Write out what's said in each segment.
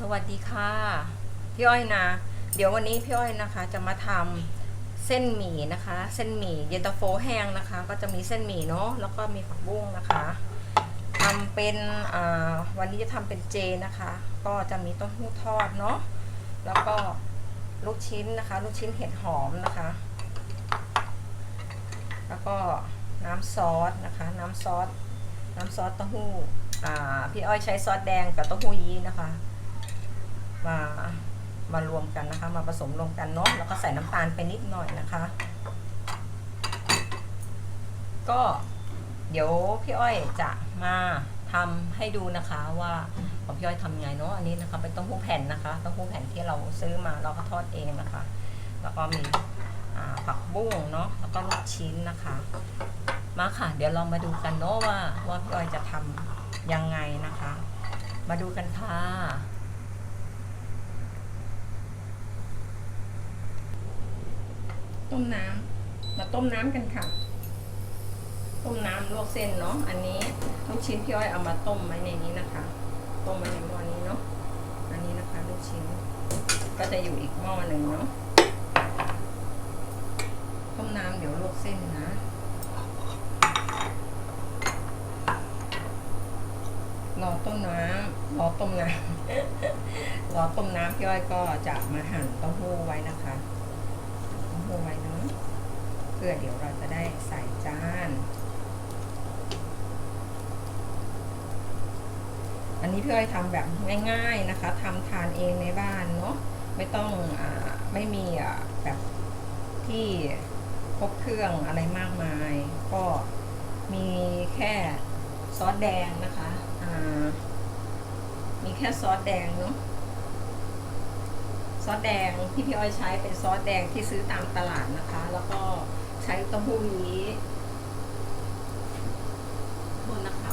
สวัสดีค่ะ พี่อ้อยนะ เดี๋ยววันนี้พี่อ้อยนะคะ จะมาทำเส้นหมี่นะคะ เส้นหมี่เย็นตาโฟแห้งนะคะ ก็จะมีเส้นหมี่เนาะแล้วก็มีผักบุ้งนะคะทำเป็นวันนี้จะทำเป็นเจนะคะ ก็จะมีต้มหู้ทอดเนาะแล้วก็ลูกชิ้นนะคะ ลูกชิ้นเห็ดหอมนะคะ แล้วก็น้ำซอสนะคะ น้ำซอสน้ำซอสเต้าหู้พี่อ้อยใช้ซอสแดงกับเต้าหู้ยี้นะคะ มามารวมกันนะคะ มาผสมรวมกันเนาะแล้วก็ใส่น้ำตาลไปนิดหน่อยนะคะ ก็เดี๋ยวพี่อ้อยจะมาทำให้ดูนะคะว่าของพี่อ้อยทำไงเนาะอันนี้นะคะเป็นเต้าหู้แผ่นนะคะเต้าหู้แผ่นที่เราซื้อมาเราก็ทอดเองนะคะ แล้วก็มีผักบุ้งเนาะแล้วก็ลูกชิ้นนะคะ มาค่ะ เดี๋ยวเรามาดูกันเนาะว่าว่าพี่อ้อยจะทำยังไงนะคะ มาดูกันค่ะ ต้มน้ำมาต้มน้ำกันค่ะ ต้มน้ำลวกเส้นเนาะอันนี้ลูกชิ้นพี่อ้อยเอามาต้มไว้ในนี้นะคะ ต้มไว้ในหม้อนี้เนาะอันนี้นะคะลูกชิ้น ก็จะอยู่อีกหม้อหนึ่งเนาะต้มน้ำเดี๋ยวลวกเส้นนะรอต้มน้ำรอต้มน้ำรอต้มน้ำพี่อ้อยก็จะมาหั่นเต้าหู้ไว้นะคะ เต้ไว้เนาะเพื่อเดี๋ยวเราจะได้ใส่จานอันนี้พี่อ้อยทำแบบง่าย ๆนะคะทำทานเองในบ้านเนาะไม่ต้องอไม่มีแบบที่ครบเครื่องอะไรมากมาย ก็มีแค่ซอสแดงนะคะมีแค่ซอสแดงเนาะ ซอสแดงที่พี่อ้อยใช้เป็นซอสแดงที่ซื้อตามตลาดนะคะ แล้วก็ใช้เต้าหู้ยี้โทษนะคะ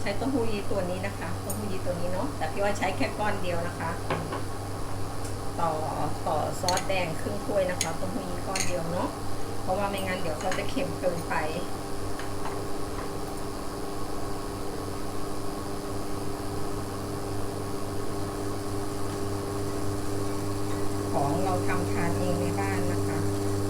ใช้เต้าหู้ยี้ตัวนี้นะคะเต้าหู้ยี้ตัวนี้เนาะแต่พี่อ้อยใช้แค่ก้อนเดียวนะคะ ต่อต่อซอสแดงครึ่งถ้วยนะคะเต้าหู้ยี้ก้อนเดียวเนาะเพราะว่าไม่งั้นเดี๋ยวเขาจะเค็มเกินไป ของเรา ทำทานเองในบ้านนะคะ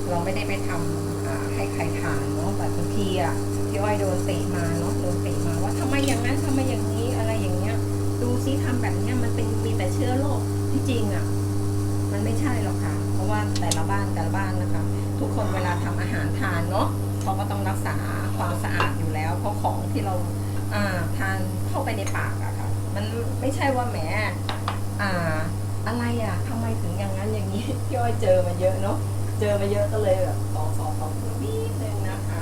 เราไม่ได้ไปทำอ่าให้ใครทานเนาะแบบบางทีอะพี่อ้อยโดนติมาเนาะโดนติมาว่าทำไมอย่างนั้นทำไมอย่างนี้อะไรอย่างเงี้ย ดูซิทำแบบเนี้ยมันเป็นมีแต่เชื้อโรคที่จริงอะมันไม่ใช่หรอกค่ะ เพราะว่าแต่ละบ้านแต่ละบ้านนะคะ ทุกคนเวลาทำอาหารทานเนาะเขาก็ต้องรักษาความสะอาดอยู่แล้ว เพราะของที่เราอ่าทานเข้าไปในปากอะค่ะ มันไม่ใช่ว่าแหมอ่า อะไรอะทำไมถึงอย่างนั้นอย่างนี้พี่อ้อยเจอมาเยอะเนาะเจอมาเยอะก็เลยแบบขอขอขอนิดนึงนะคะ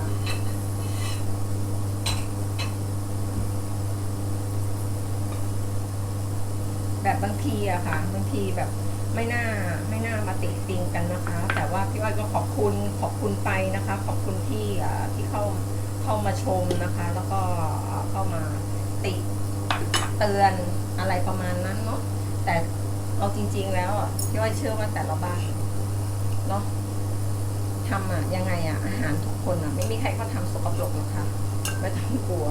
แบบบางทีอะค่ะบางทีแบบไม่น่าไม่น่ามาติติงกันนะคะ แต่ว่าพี่อ้อยก็ขอบคุณขอบคุณไปนะคะ ขอบคุณที่อ่าที่เข้าเข้ามาชมนะคะ แล้วก็เข้ามาติเตือนอะไรประมาณนั้นเนาะแต่ เอาจริง ๆ แล้วอะพี่อ้อยเชื่อว่าแต่ละบ้านเนาะทำอะยังไงอะอาหารทุกคนอะไม่มีใครเขาทำสกปรกหรอกค่ะไม่ต้องกลัว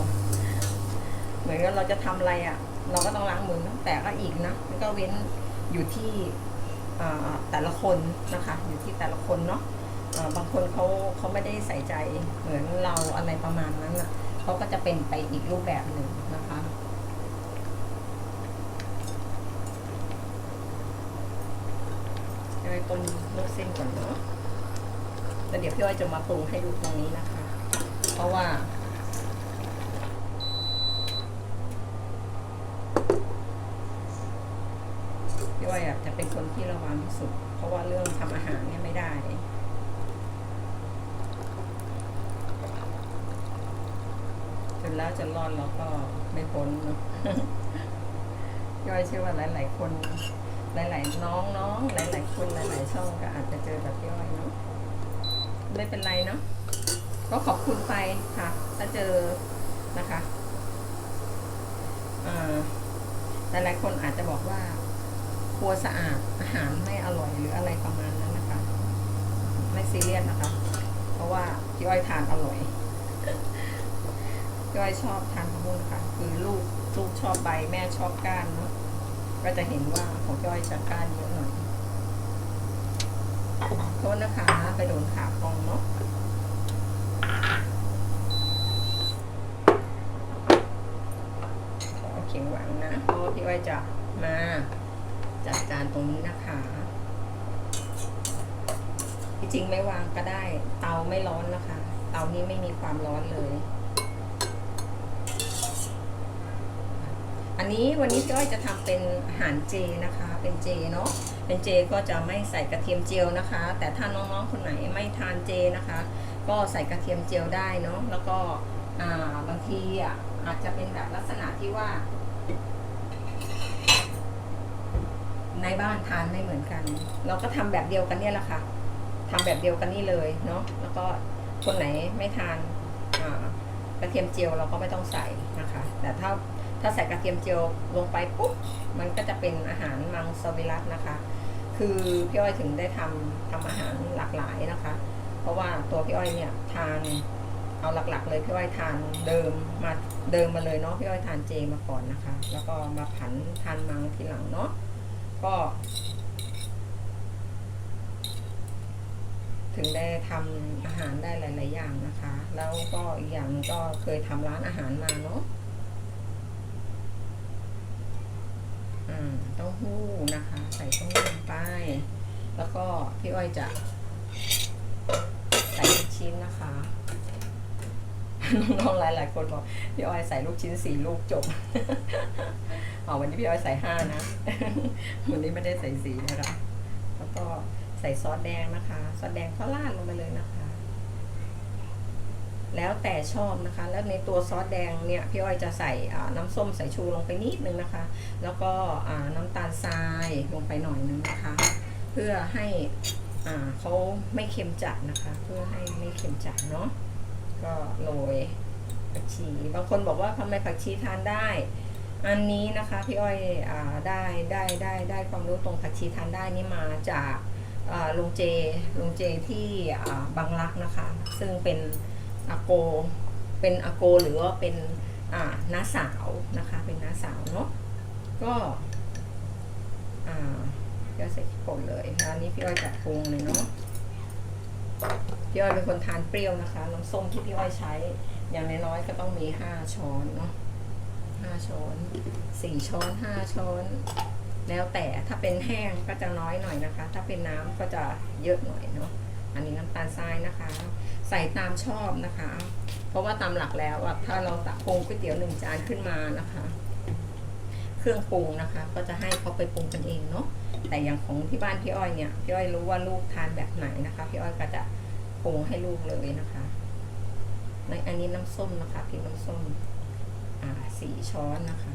เหมือนกับเราจะทำอะไรอะ่ะ เราก็ต้องล้างมือนะแต่ก็อีกนะมันก็เว้นอยู่ที่แต่ละคนนะคะ อยู่ที่แต่ละคนเนาะบางคนเขาเขาไม่ได้ใส่ใจเหมือนเราอะไรประมาณนั้นอะเขาก็จะเป็นไปอีกรูปแบบหนึ่งนะคะ เลยวไปต้นลวกเส้นก่อนเนาะแล้วเดี๋ยวพี่อ้อยจะมาปรุงให้ดูตรงนี้นะคะ เพราะว่า พี่อ้อยอะจะเป็นคนที่ระวังที่สุด เพราะว่าเรื่องทำอาหารเนี่ยไม่ได้จนแล้วจะรอดแล้วก็ไม่พ้นเนาะพี่อ้อยเชื่อว่าหลาย ๆ คน หลายๆน้องน้องหลายๆคนหลายๆช่องก็อาจจะเจอแบบพี่อ้อยเนาะไม่เป็นไรเนาะก็ขอบคุณไปค่ะ ถ้าเจอนะคะอ่าหลายคนอาจจะบอกว่าครัวสะอาดอาหารไม่อร่อยหรืออะไรประมาณนั้นนะคะ ไม่ซีเรียสนะคะ เพราะว่าพี่อ้อยทานอร่อยพี่อ้อยชอบทานผักบุ้งค่ะ คือลูกลูกชอบใบแม่ชอบก้านเนาะ ก็จะเห็นว่าของพี่อ้อยจะก้านเยอะหน่อยโทษนะคะไปโดนขาฟองเนาะขอเขียงหวังนะเพราะพี่อ้อยจะมาจัดจานตรงนี้นะคะที่จริงไม่วางก็ได้ เตาไม่ร้อนนะคะ เตานี้ไม่มีความร้อนเลย อันนี้วันนี้พี่อ้อยจะทำเป็นอาหารเจนะคะ เป็นเจเนาะ เป็นเจก็จะไม่ใส่กระเทียมเจียวนะคะ แต่ถ้าน้องๆคนไหนไม่ทานเจนะคะ ก็ใส่กระเทียมเจียวได้เนาะ แล้วก็บางทีอะอาจจะเป็นแบบลักษณะที่ว่า ในบ้านทานไม่เหมือนกัน เราก็ทำแบบเดียวกันเนี่ยแหละค่ะทำแบบเดียวกันนี่เลยเนาะ แล้วก็คนไหนไม่ทานกระเทียมเจียวเราก็ไม่ต้องใส่นะคะ แต่ถ้า ถ้าใส่กระเทียมเจียวลงไปปุ๊บมันก็จะเป็นอาหารมังสวิรัตนะคะ คือพี่อ้อยถึงได้ทำทำอาหารหลากหลายนะคะ เพราะว่าตัวพี่อ้อยเนี่ยทานเอาหลักๆ เลยพี่อ้อยทานเดิมมาเดิมมาเลยเนาะพี่อ้อยทานเจมาก่อนนะคะ แล้วก็มาผันทานมังทีหลังเนาะก็ถึงได้ทำอาหารได้หลาย ๆ อย่างนะคะ แล้วก็อีกอย่างหนึ่งก็เคยทำร้านอาหารมาเนาะอ่าเต้าหู้นะคะ ใส่ต้มยำไป แล้วก็พี่อ้อยจะใส่ลูกชิ้นนะคะน้องๆหลายๆคนบอกพี่อ้อยใส่ลูกชิ้นสี่ลูกจบอ๋อวันนี้พี่อ้อยใส่ห้านะวันนี้ไม่ได้ใส่สีนะคะแล้วก็ใส่ซอสแดงนะคะ ซอสแดงก็ราดลงไปเลยนะคะ แล้วแต่ชอบนะคะ แล้วในตัวซอสแดงเนี่ยพี่อ้อยจะใส่น้ำส้มสายชูลงไปนิดนึงนะคะ แล้วก็น้ำตาลทรายลงไปหน่อยนึงนะคะ เพื่อให้เขาไม่เค็มจัดนะคะ เพื่อให้ไม่เค็มจัดเนาะก็โรยผักชี บางคนบอกว่าทำไมผักชีทานได้ อันนี้นะคะพี่อ้อยอได้ได้ได้ได้ความรู้ตรงผักชีทานได้นี่มาจากลุงเจลุงเจที่บางรักนะคะ ซึ่งเป็น อาโก เป็นอาโกหรือว่าเป็นอ่าน้าสาวนะคะ เป็นน้าสาวเนาะ ก็อ่าพี่อ้อยใส่พริกป่นเลยแล้วอันนี้พี่อ้อยจัดปรุงเลยเนาะ พี่อ้อยเป็นคนทานเปรี้ยวนะคะ น้ำส้มที่พี่อ้อยใช้ อย่างน้อยๆก็ต้องมีห้าช้อนเนาะห้าช้อนสี่ช้อนห้าช้อน แล้วแต่ถ้าเป็นแห้งก็จะน้อยหน่อยนะคะ ถ้าเป็นน้ำก็จะเยอะหน่อยเนาะ อันนี้น้ำตาลทรายนะคะ ใส่ตามชอบนะคะ เพราะว่าตามหลักแล้วอะถ้าเราตักปรุงก๋วยเตี๋ยวหนึ่งจานขึ้นมานะคะ เครื่องปรุงนะคะ ก็จะให้เขาไปปรุงกันเองเนาะแต่อย่างของที่บ้านพี่อ้อยเนี่ยพี่อ้อยรู้ว่าลูกทานแบบไหนนะคะ พี่อ้อยก็จะปรุงให้ลูกเลยนะคะ ในอันนี้น้ำส้มนะคะพริกน้ำส้มอ่าสี่ช้อนนะคะ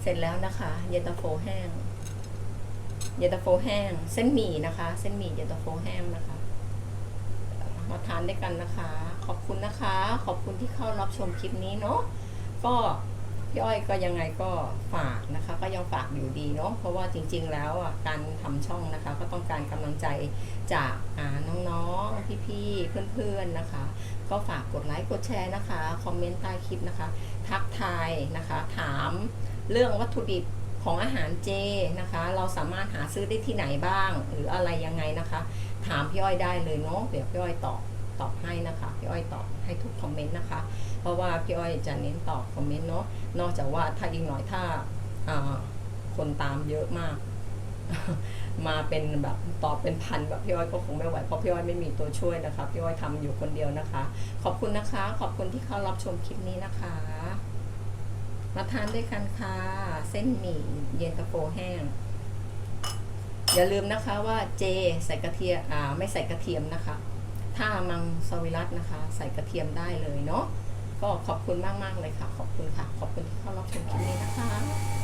เสร็จแล้วนะคะ เย็นตาโฟแห้ง เย็นตาโฟแห้ง เส้นหมี่นะคะ เส้นหมี่เย็นตาโฟแห้งนะคะ มาทานด้วยกันนะคะ ขอบคุณนะคะ ขอบคุณที่เข้ารับชมคลิปนี้เนาะก็พี่อ้อยก็ยังไงก็ฝากนะคะ ก็ยังฝากอยู่ดีเนาะเพราะว่าจริง ๆ แล้วอะการทำช่องนะคะ ก็ต้องการกำลังใจจากน้องๆพี่ๆเพื่อนๆนะคะ ก็ฝากกดไลค์กดแชร์นะคะคอมเมนต์ใต้คลิปนะคะ ทักทายนะคะ ถามเรื่องวัตถุดิบ ของอาหารเจนะคะ เราสามารถหาซื้อได้ที่ไหนบ้าง หรืออะไรยังไงนะคะ ถามพี่อ้อยได้เลยเนาะเดี๋ยวพี่อ้อยตอบตอบให้นะคะพี่อ้อยตอบให้ทุกคอมเมนต์นะคะ เพราะว่าพี่อ้อยจะเน้นตอบคอมเมนต์เนาะนอกจากว่าถ้าอีกหน่อยถ้าคนตามเยอะมาก มาเป็นแบบตอบเป็นพันแบบพี่อ้อยก็คงไม่ไหวเพราะพี่อ้อยไม่มีตัวช่วยนะคะพี่อ้อยทำอยู่คนเดียวนะคะ ขอบคุณนะคะ ขอบคุณที่เข้ารับชมคลิปนี้นะคะ มาทานด้วยกันค่ะ เส้นหมี่เย็นตาโฟแห้ง อย่าลืมนะคะว่าเจใส่กระเทียมอ่าไม่ใส่กระเทียมนะคะ ถ้ามังสวิรัตนะคะ ใส่กระเทียมได้เลยเนาะก็ขอบคุณมาก ๆ เลยค่ะ ขอบคุณค่ะ ขอบคุณที่เข้ารับชมคลิปนี้นะคะ